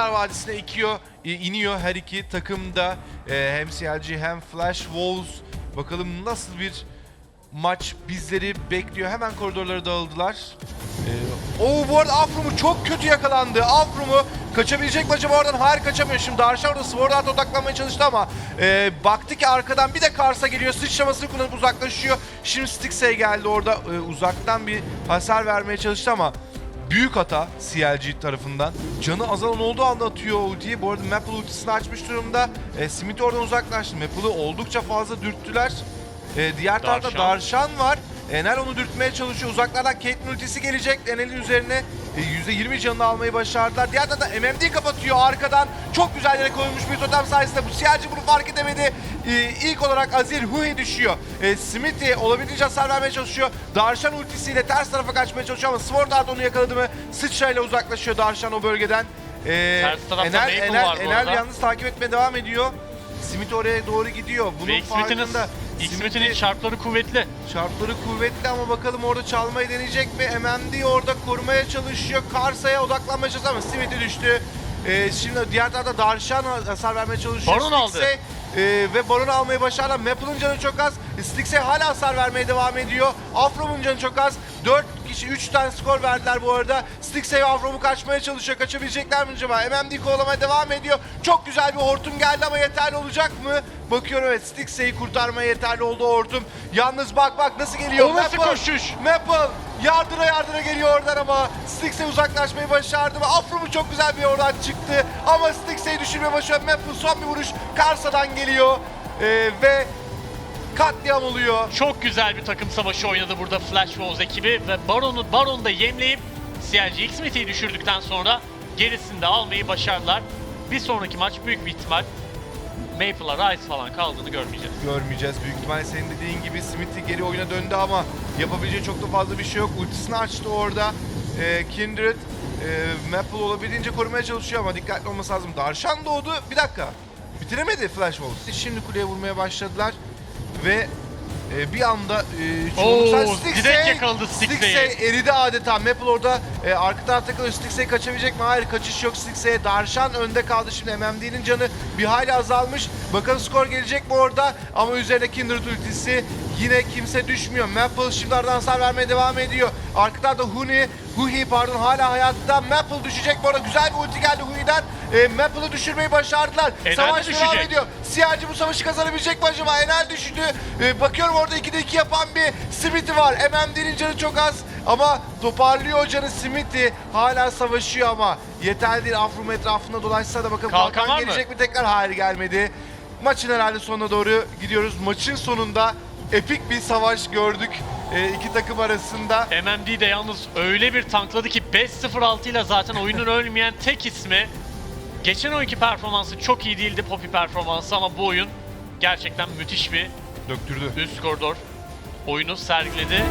Kurtlar Vadisi'ne ikiyor, iniyor her iki takımda. Ee, hem CLG hem Flash Wolves. Bakalım nasıl bir maç bizleri bekliyor. Hemen koridorlara dağıldılar. Ee, Oo bu arada Afrum'u çok kötü yakalandı. Afrum'u kaçabilecek mi acaba oradan? Hayır kaçamıyor. Şimdi Darşan orada Sword Art odaklanmaya çalıştı ama e, baktı ki arkadan bir de Kars'a geliyor. Sıçramasını kullanıp uzaklaşıyor. Şimdi Stixey geldi orada e, uzaktan bir hasar vermeye çalıştı ama büyük hata CLG tarafından. Canı azalan olduğu anda atıyor ultiyi. Bu arada Maple ultisini açmış durumda. E, Smith oradan uzaklaştı. Maple'ı oldukça fazla dürttüler. E, diğer tarafta Darşan. Darşan var. Enel onu dürtmeye çalışıyor. Uzaklardan Caitlyn ultisi gelecek. Enel'in üzerine %20 canını almayı başardılar. Diğer tarafta MMD kapatıyor arkadan. Çok güzel yere koyulmuş bir totem sayesinde. Bu siyahcı bunu fark edemedi. E, ilk olarak Azir Huhi düşüyor. E, Smithy olabildiğince hasar vermeye çalışıyor. Darşan ultisiyle ters tarafa kaçmaya çalışıyor ama Sword Art onu yakaladı mı sıçrayla uzaklaşıyor Darşan o bölgeden. E, Ters tarafta Enel, Maple Enel, var bu Enel arada. yalnız takip etmeye devam ediyor. Smith oraya doğru gidiyor. Bunun X-Metin'in farkında. Smith'i- çarpları kuvvetli. Çarpları kuvvetli ama bakalım orada çalmayı deneyecek mi? MMD orada korumaya çalışıyor. Karsa'ya odaklanmaya çalışıyor ama Smith'i düştü. Ee, şimdi diğer tarafta Darshan hasar vermeye çalışıyor. Baron aldı. E, ve Baron almayı başardılar. Maple'ın canı çok az. Stixey hala hasar vermeye devam ediyor. Afrom'un canı çok az. 4 kişi 3 tane skor verdiler bu arada. Stixey ve Afrom'u kaçmaya çalışıyor. Kaçabilecekler mi acaba? MMD kovalamaya devam ediyor. Çok güzel bir hortum geldi ama yeterli olacak mı? Bakıyorum evet Stixey'i kurtarmaya yeterli oldu hortum. Yalnız bak bak nasıl geliyor. O nasıl Maple, koşuş? Maple yardıra yardıra geliyor oradan ama Stixey uzaklaşmayı başardı ve Afrom'u çok güzel bir oradan çıktı. Ama Stixey'i düşürmeye başardı. Maple son bir vuruş Karsa'dan geliyor. Ee, ve katliam oluyor. Çok güzel bir takım savaşı oynadı burada Flash Wolves ekibi ve Baron'u Baron'u da yemleyip CLG X-Mete'yi düşürdükten sonra gerisini de almayı başardılar. Bir sonraki maç büyük bir ihtimal Maple'a Rise falan kaldığını görmeyeceğiz. görmeyeceğiz. Büyük ihtimalle senin dediğin gibi Smithy geri oyuna döndü ama yapabileceği çok da fazla bir şey yok. Ultisini açtı orada. Ee, Kindred e, Maple olabildiğince korumaya çalışıyor ama dikkatli olması lazım. Darshan doğdu. Bir dakika. Bitiremedi Flash Wolves. Şimdi kuleye vurmaya başladılar ve e, bir anda e, çoğunlukla Oo, direkt yakaladı. Stixey eridi adeta. Maple orada e, arka tarafta kalıyor. Stixey kaçabilecek mi? Hayır kaçış yok Stixey'e. Darshan önde kaldı şimdi. MMD'nin canı bir hayli azalmış. Bakalım skor gelecek mi orada? Ama üzerine Kindred ultisi. Yine kimse düşmüyor. Maple şimdi aradan hasar vermeye devam ediyor. Arka tarafta Huni, Huhi pardon hala hayatta. Maple düşecek bu arada. Güzel bir ulti geldi Huhi'den. E, Maple'ı düşürmeyi başardılar. Enel de Savaş devam düşecek. ediyor. Siyahcı bu savaşı kazanabilecek mi acaba? Enel düştü. Ee, bakıyorum orada 2'de 2 yapan bir Smithy var. MMD'nin canı çok az ama toparlıyor canı Smithy. Hala savaşıyor ama yeterli değil. Afrum etrafında dolaşsa da bakalım Kalkan kalkan, var mı? gelecek mi? Tekrar hayır gelmedi. Maçın herhalde sonuna doğru gidiyoruz. Maçın sonunda epik bir savaş gördük ee, iki takım arasında. MMD de yalnız öyle bir tankladı ki 5-0-6 ile zaten oyunun ölmeyen tek ismi. Geçen oyunki performansı çok iyi değildi Poppy performansı ama bu oyun gerçekten müthiş bir Döktürdü. üst koridor oyunu sergiledi.